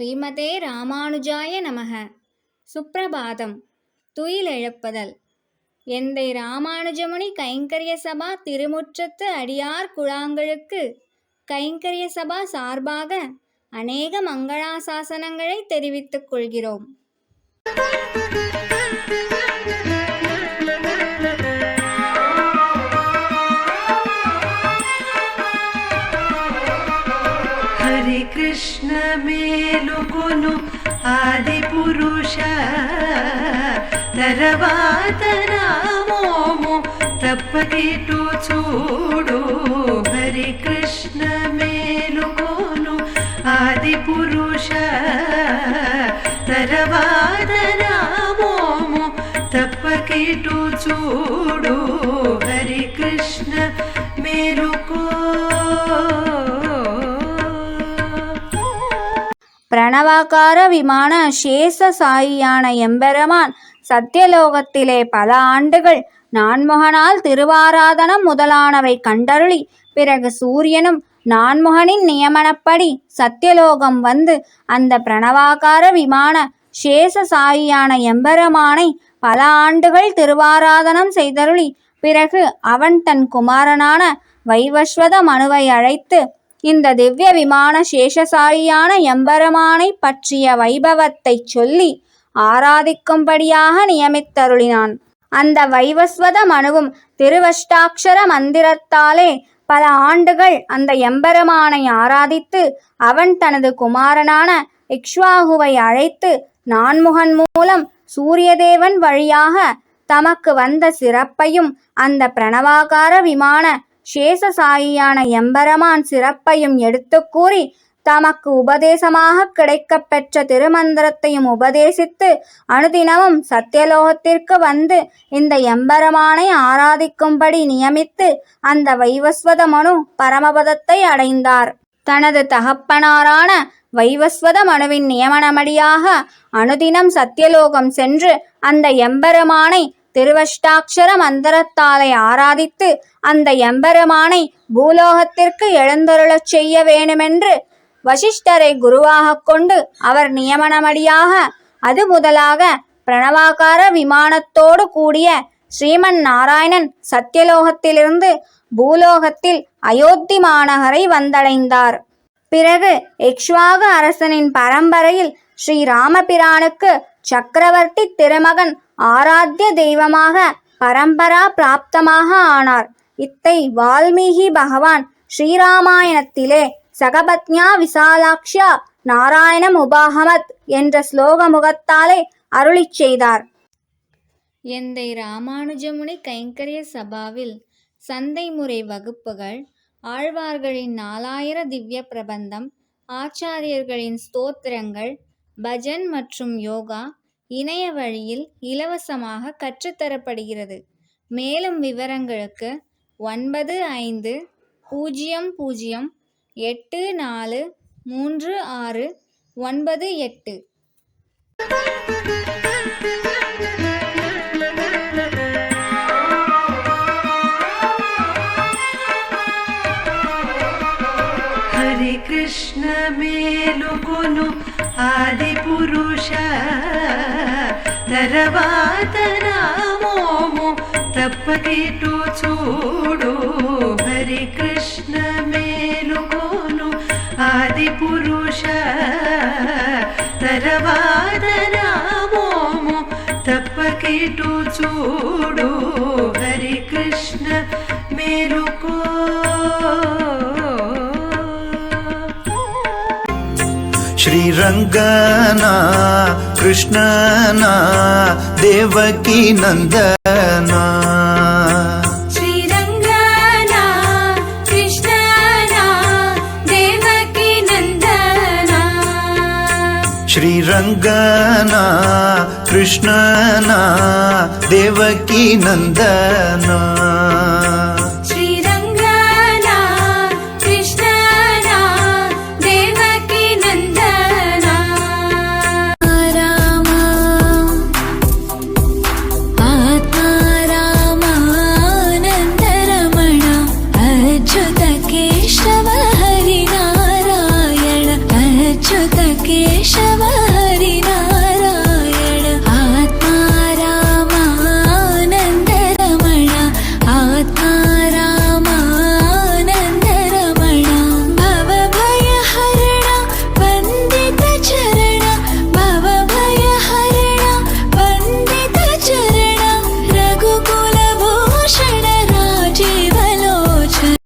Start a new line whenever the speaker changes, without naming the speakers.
ஸ்ரீமதே ராமானுஜாய நமக. சுப்பிரபாதம். துயிலெழுப்புதல் எந்தை ராமானுஜமுனி கைங்கரிய சபா திருமுற்றத்து அடியார் குழாங்களுக்கு கைங்கரிய சபா சார்பாக அநேக மங்களாசாசனங்களை தெரிவித்துக் கொள்கிறோம்.
కృష్ణ మేలుకొను ఆది పురుష. తర్వాత రామోము తప్పకిటు చూడు. హరి కృష్ణ మేలుకొను ఆది పురుష. తర్వాత రామోము తప్పకిటు చూడు. హరి కృష్ణ
பிரணவாகார விமான சேஷ சாயியான எம்பெருமான் சத்தியலோகத்திலே பல ஆண்டுகள் நான்முகனால் திருவாராதனம் முதலானவை கண்டருளி. பிறகு சூரியனும் நான்முகனின் நியமனப்படி சத்தியலோகம் வந்து அந்த பிரணவாகார விமான சேஷ சாயியான எம்பெருமானை பல ஆண்டுகள் திருவாராதனம் செய்தருளி. பிறகு அவன் தன் குமாரனான வைவஸ்வத மனுவை அழைத்து இந்த திவ்ய விமான சேஷசாலியான எம்பெருமானை பற்றிய வைபவத்தைச் சொல்லி ஆராதிக்கும்படியாக நியமித்தருளினான். அந்த வைவஸ்வத மனுவும் திருவஷ்டாட்சர மந்திரத்தாலே பல ஆண்டுகள் அந்த எம்பெருமானை ஆராதித்து அவன் தனது குமாரனான இக்ஷ்வாகுவை அழைத்து நான்முகன் மூலம் சூரியதேவன் வழியாக தமக்கு வந்த சிறப்பையும் அந்த பிரணவாகார விமான சேஷசாயியான எம்பெருமான் சிறப்பையும் எடுத்துக் கூறி தமக்கு உபதேசமாக கிடைக்கப்பெற்ற திருமந்திரத்தையும் உபதேசித்து அனுதினமும் சத்தியலோகத்திற்கு வந்து இந்த எம்பெருமானை ஆராதிக்கும்படி நியமித்து அந்த வைவஸ்வத மனு பரமபதத்தை அடைந்தார். தனது தகப்பனாரான வைவஸ்வத மனுவின் நியமனமடியாக அனுதினம் சத்தியலோகம் சென்று அந்த எம்பெருமானை திருவஷ்டாட்சர மந்திரத்தாலை ஆராதித்து அந்த எம்பெருமானை பூலோகத்திற்கு எழுந்தருளச் செய்ய வேணுமென்று வசிஷ்டரை குருவாகக் கொண்டு அவர் நியமனமடியாக அது முதலாக பிரணவாகார விமானத்தோடு கூடிய ஸ்ரீமன் நாராயணன் சத்தியலோகத்திலிருந்து பூலோகத்தில் அயோத்தி மாநகரை வந்தடைந்தார். பிறகு இக்ஷ்வாகு அரசனின் பரம்பரையில் ஸ்ரீ ராமபிரானுக்கு சக்கரவர்த்தி திருமகன் ஆராத்திய தெய்வமாக பரம்பரா பிராப்தமாக ஆனார். இத்தை வால்மீகி பகவான் ஸ்ரீராமாயணத்திலே சகபத்ஞா விசாலாக்ஷா நாராயணம் உபாகமத் என்ற ஸ்லோக முகத்தாலே அருளிச் செய்தார். எந்தை ராமானுஜமுனி கைங்கரிய சபாவில் சந்தை முறை வகுப்புகள் ஆழ்வார்களின் நாலாயிர திவ்ய பிரபந்தம் ஆச்சாரியர்களின் ஸ்தோத்திரங்கள் பஜன் மற்றும் யோகா இணைய வழியில் இலவசமாக கற்றுத்தரப்படுகிறது. மேலும் விவரங்களுக்கு ஒன்பது ஐந்து பூஜ்ஜியம் பூஜ்ஜியம் எட்டு நாலு மூன்று ஆறு ஒன்பது எட்டு.
हरे कृष्ण मे लुकुनु పురుష తర్వాత నామోము తప్పకిటు చూడు హరి కృష్ణ మేలుకోను. ఆది పురుష తర్వాత నామోము తప్పకిటు చూడు హరి కృష్ణ మేలుకో.
శ్రీరంగనా కృష్ణనా దేవకీ నందనా.
శ్రీరంగనా కృష్ణనా దేవకీ నందనా.